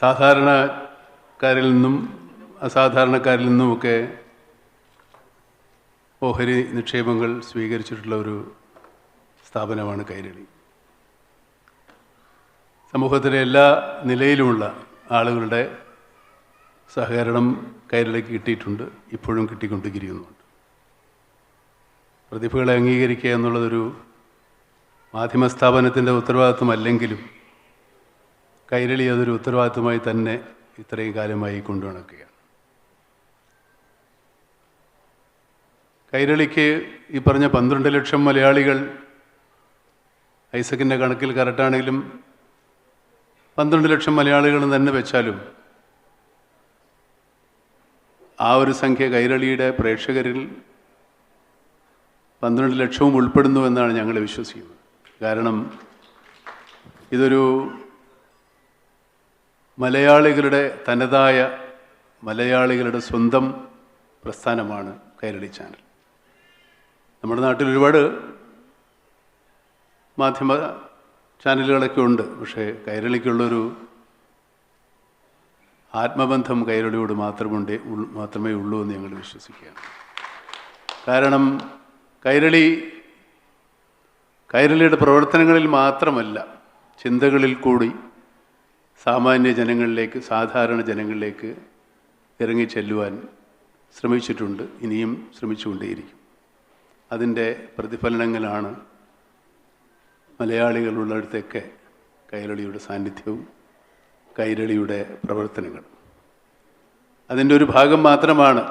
സാധാരണക്കാരിൽ നിന്നും അസാധാരണക്കാരിൽ നിന്നുമൊക്കെ ഓഹരി നിക്ഷേപങ്ങൾ സ്വീകരിച്ചിട്ടുള്ള ഒരു സ്ഥാപനമാണ് കൈരളി. സമൂഹത്തിലെ എല്ലാ നിലയിലുമുള്ള ആളുകളുടെ സഹകരണം കൈരളിക്ക് കിട്ടിയിട്ടുണ്ട് ഇപ്പോഴും കിട്ടിക്കൊണ്ടിരിക്കുന്നുണ്ട്. പ്രതിഭകളെ അംഗീകരിക്കുക എന്നുള്ളതൊരു മാധ്യമ സ്ഥാപനത്തിന്റെ ഉത്തരവാദിത്വമല്ലെങ്കിലും കൈരളി അതൊരു ഉത്തരവാദിത്വമായി തന്നെ ഇത്രയും കാലമായി കൊണ്ടു നടക്കുകയാണ് കൈരളിക്ക് ഈ പറഞ്ഞ പന്ത്രണ്ട് ലക്ഷം മലയാളികൾ ഐസക്കിന്റെ കണക്കിൽ കറക്റ്റാണെങ്കിലും പന്ത്രണ്ട് ലക്ഷം മലയാളികൾ തന്നെ വെച്ചാലും ആ ഒരു സംഖ്യ കൈരളിയുടെ പ്രേക്ഷകരിൽ പന്ത്രണ്ട് ലക്ഷവും ഉൾപ്പെടുന്നു എന്നാണ് ഞങ്ങൾ വിശ്വസിക്കുന്നത്. കാരണം ഇതൊരു മലയാളികളുടെ തനതായ മലയാളികളുടെ സ്വന്തം പ്രസ്ഥാനമാണ് കൈരളി ചാനൽ. നമ്മുടെ നാട്ടിൽ ഒരുപാട് മാധ്യമ ചാനലുകളൊക്കെ ഉണ്ട്. പക്ഷേ കൈരളിക്കുള്ളൊരു ആത്മബന്ധം കൈരളിയോട് മാത്രമുണ്ട് മാത്രമേ ഉള്ളൂ എന്ന് ഞങ്ങൾ വിശ്വസിക്കുകയാണ്. കാരണം കൈരളി കൈരളിയുടെ പ്രവർത്തനങ്ങളിൽ മാത്രമല്ല ചിന്തകളിൽ കൂടി സാമാന്യ ജനങ്ങളിലേക്ക് സാധാരണ ജനങ്ങളിലേക്ക് ഇറങ്ങി ചെല്ലുവാൻ ശ്രമിച്ചിട്ടുണ്ട് ഇനിയും ശ്രമിച്ചുകൊണ്ടേയിരിക്കും. അതിന്റെ പ്രതിഫലനങ്ങളാണ് മലയാളികളുള്ളിടത്തൊക്കെ കൈരളിയുടെ സാന്നിധ്യവും കൈരളിയുടെ പ്രവർത്തനങ്ങൾ അതിന്റെ ഒരു ഭാഗം മാത്രമാണ്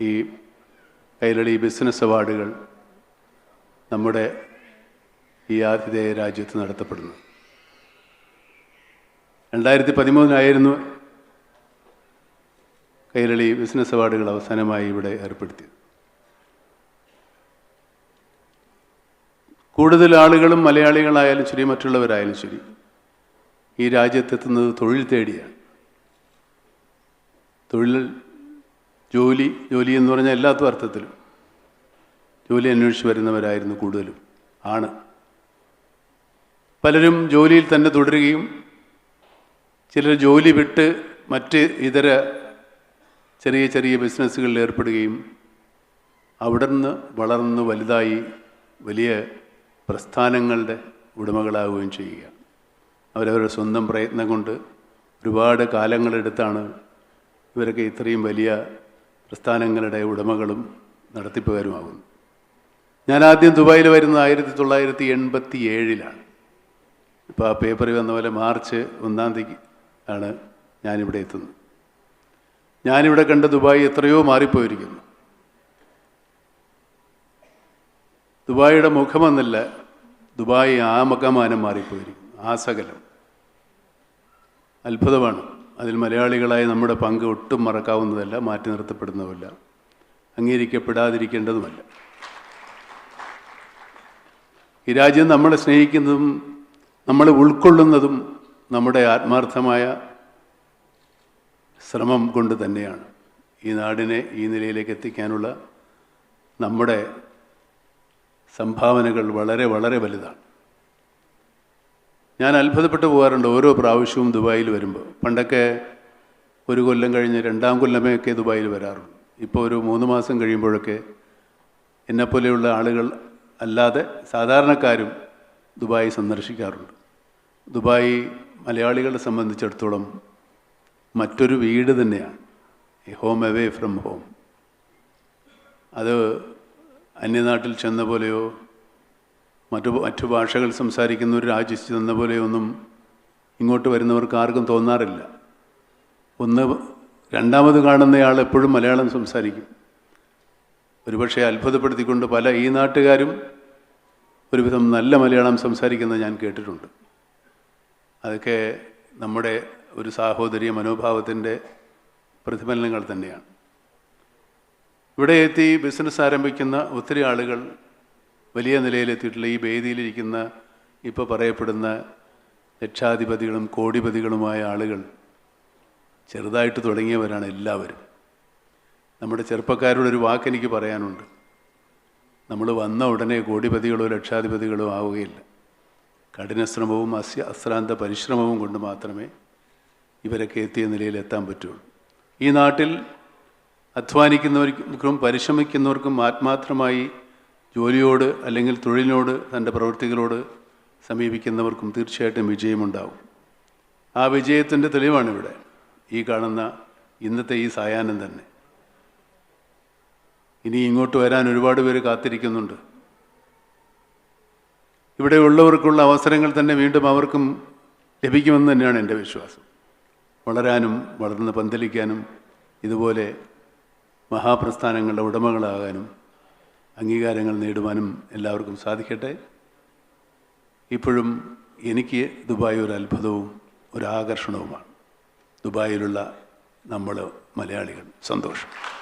ഈ കൈരളി ബിസിനസ് അവാർഡുകൾ നമ്മുടെ ഈ ആതിഥേയ രാജ്യത്ത് നടത്തപ്പെടുന്നത്. രണ്ടായിരത്തി പതിമൂന്നിലായിരുന്നു കൈരളി ബിസിനസ് അവാർഡുകൾ അവസാനമായി ഇവിടെ ഏർപ്പെടുത്തിയത്. കൂടുതൽ ആളുകളും മലയാളികളായാലും ശരി മറ്റുള്ളവരായാലും ശരി ഈ രാജ്യത്തെത്തുന്നത് തൊഴിൽ തേടിയാണ്. തൊഴിൽ ജോലി ജോലി എന്ന് പറഞ്ഞാൽ എല്ലാത്ത അർത്ഥത്തിലും ജോലി അന്വേഷിച്ച് വരുന്നവരായിരുന്നു കൂടുതലും ആണ്. പലരും ജോലിയിൽ തന്നെ തുടരുകയും ചിലർ ജോലി വിട്ട് മറ്റ് ഇതര ചെറിയ ചെറിയ ബിസിനസ്സുകളിൽ ഏർപ്പെടുകയും അവിടെ നിന്ന് വളർന്ന് വലുതായി വലിയ പ്രസ്ഥാനങ്ങളുടെ ഉടമകളാവുകയും ചെയ്യുക. അവരവരുടെ സ്വന്തം പ്രയത്നം കൊണ്ട് ഒരുപാട് കാലങ്ങളെടുത്താണ് ഇവരൊക്കെ ഇത്രയും വലിയ പ്രസ്ഥാനങ്ങളുടെ ഉടമകളും നടത്തിപ്പുകാരുമാകുന്നു ഞാൻ ആദ്യം ദുബായിൽ വരുന്നത് ആയിരത്തി തൊള്ളായിരത്തി എൺപത്തി ഏഴിലാണ്. ഇപ്പോൾ ആ പേപ്പറിൽ വന്ന പോലെ മാർച്ച് ഒന്നാം തീയതി ആണ് ഞാനിവിടെ എത്തുന്നത്. ഞാനിവിടെ കണ്ട ദുബായ് എത്രയോ മാറിപ്പോയിരിക്കുന്നു. ദുബായിയുടെ മുഖമെന്നല്ല ദുബായ് ആമകമാനം മാറിപ്പോയിരിക്കുന്നു. ആ സകലം. അത്ഭുതമാണ്. അതിൽ മലയാളികളായ നമ്മുടെ പങ്ക് ഒട്ടും മറക്കാവുന്നതല്ല മാറ്റി നിർത്തപ്പെടുന്നതല്ല അംഗീകരിക്കപ്പെടാതിരിക്കേണ്ടതുമല്ല. ഈ രാജ്യം നമ്മളെ സ്നേഹിക്കുന്നതും നമ്മളെ ഉൾക്കൊള്ളുന്നതും നമ്മുടെ ആത്മാർത്ഥമായ ശ്രമം കൊണ്ട് തന്നെയാണ് ഈ നാടിനെ ഈ നിലയിലേക്ക് എത്തിക്കാനുള്ള നമ്മുടെ സംഭാവനകൾ വളരെ വളരെ വലുതാണ്. ഞാൻ അത്ഭുതപ്പെട്ടു പോകാറുണ്ട് ഓരോ പ്രാവശ്യവും ദുബായിൽ വരുമ്പോൾ. പണ്ടൊക്കെ ഒരു കൊല്ലം കഴിഞ്ഞ് രണ്ടാം കൊല്ലമേ ഒക്കെ ദുബായിൽ വരാറുള്ളൂ ഇപ്പോൾ ഒരു മൂന്ന് മാസം കഴിയുമ്പോഴൊക്കെ എന്നെപ്പോലെയുള്ള ആളുകൾ അല്ലാതെ സാധാരണക്കാരും ദുബായ് സന്ദർശിക്കാറുണ്ട്. ദുബായ് മലയാളികളെ സംബന്ധിച്ചിടത്തോളം മറ്റൊരു വീട് തന്നെയാണ്. ഈ ഹോം അവേ ഫ്രം ഹോം അത് അന്യനാട്ടിൽ ചെന്ന പോലെയോ മറ്റു മറ്റു ഭാഷകൾ സംസാരിക്കുന്ന ഒരു രാജ്യത്ത് ചെന്ന പോലെയോ ഒന്നും ഇങ്ങോട്ട് വരുന്നവർക്ക് ആർക്കും തോന്നാറില്ല. ഒന്ന് രണ്ടാമത് കാണുന്നയാൾ എപ്പോഴും മലയാളം സംസാരിക്കും. ഒരുപക്ഷെ അത്ഭുതപ്പെടുത്തിക്കൊണ്ട് പല ഈ നാട്ടുകാരും ഒരുവിധം നല്ല മലയാളം സംസാരിക്കുന്നത് ഞാൻ കേട്ടിട്ടുണ്ട്. അതൊക്കെ നമ്മുടെ ഒരു സാഹോദര്യ മനോഭാവത്തിന്റെ പ്രതിഫലനങ്ങൾ തന്നെയാണ്. ഇവിടെ എത്തി ബിസിനസ് ആരംഭിക്കുന്ന ഒത്തിരി ആളുകൾ വലിയ നിലയിലെത്തിയിട്ടുള്ള ഈ വേദിയിലിരിക്കുന്ന ഇപ്പോൾ പറയപ്പെടുന്ന ലക്ഷാധിപതികളും കോടിപതികളുമായ ആളുകൾ ചെറുതായിട്ട് തുടങ്ങിയവരാണ് എല്ലാവരും. നമ്മുടെ ചെറുപ്പക്കാരോട് ഒരു വാക്ക് എനിക്ക് പറയാനുണ്ട്. നമ്മൾ വന്ന ഉടനെ കോടിപതികളോ ലക്ഷാധിപതികളോ ആവുകയില്ല. കഠിനശ്രമവും അസ്യ അശ്രാന്ത പരിശ്രമവും കൊണ്ട് മാത്രമേ ഇവരൊക്കെ എത്തിയ നിലയിൽ എത്താൻ പറ്റുള്ളൂ. ഈ നാട്ടിൽ അധ്വാനിക്കുന്നവർക്കും പരിശ്രമിക്കുന്നവർക്കും ആത്മാർത്ഥമായി ജോലിയോട് അല്ലെങ്കിൽ തൊഴിലിനോട് തന്റെ പ്രവൃത്തികളോട് സമീപിക്കുന്നവർക്കും തീർച്ചയായിട്ടും വിജയമുണ്ടാവും. ആ വിജയത്തിന്റെ തെളിവാണിവിടെ. ഈ കാണുന്ന ഇന്നത്തെ ഈ സായാഹ്നം തന്നെ. ഇനി ഇങ്ങോട്ട് വരാൻ ഒരുപാട് പേര് കാത്തിരിക്കുന്നുണ്ട്. ഇവിടെ ഉള്ളവർക്കുള്ള അവസരങ്ങൾ തന്നെ വീണ്ടും അവർക്കും ലഭിക്കുമെന്ന് തന്നെയാണ് എന്റെ വിശ്വാസം. വളരാനും വളർന്ന് പന്തലിക്കാനും ഇതുപോലെ മഹാപ്രസ്ഥാനങ്ങളുടെ ഉടമകളാകാനും അംഗീകാരങ്ങൾ നേടുവാനും എല്ലാവർക്കും സാധിക്കട്ടെ. ഇപ്പോഴും എനിക്ക് ദുബായ് ഒരു അത്ഭുതവും ഒരു ആകർഷണവുമാണ്. ദുബായിലുള്ള നമ്മൾ മലയാളികൾ. സന്തോഷം.